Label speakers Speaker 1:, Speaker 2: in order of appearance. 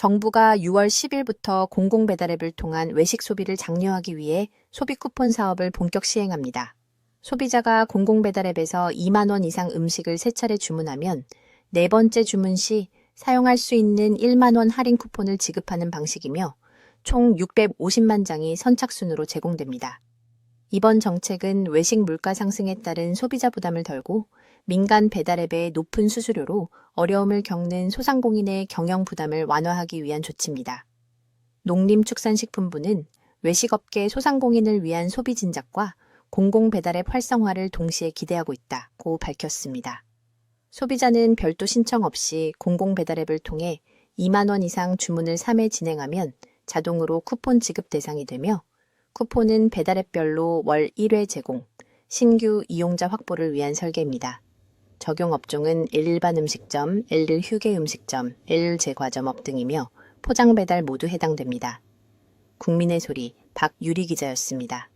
Speaker 1: 정부가 6월 10일부터 공공배달앱을 통한 외식 소비를 장려하기 위해 소비 쿠폰 사업을 본격 시행합니다. 소비자가 공공배달앱에서 2만원 이상 음식을 세 차례 주문하면 네 번째 주문 시 사용할 수 있는 1만원 할인 쿠폰을 지급하는 방식이며 총 650만 장이 선착순으로 제공됩니다. 이번 정책은 외식 물가 상승에 따른 소비자 부담을 덜고 민간 배달앱의 높은 수수료로 어려움을 겪는 소상공인의 경영 부담을 완화하기 위한 조치입니다. 농림축산식품부는 외식업계 소상공인을 위한 소비 진작과 공공배달앱 활성화를 동시에 기대하고 있다고 밝혔습니다. 소비자는 별도 신청 없이 공공배달앱을 통해 2만원 이상 주문을 3회 진행하면 자동으로 쿠폰 지급 대상이 되며 쿠폰은 배달앱별로 월 1회 제공, 신규 이용자 확보를 위한 설계입니다. 적용 업종은 일반 음식점, 일 휴게 음식점, 일 제과점업 등이며 포장 배달 모두 해당됩니다. 국민의 소리 박유리 기자였습니다.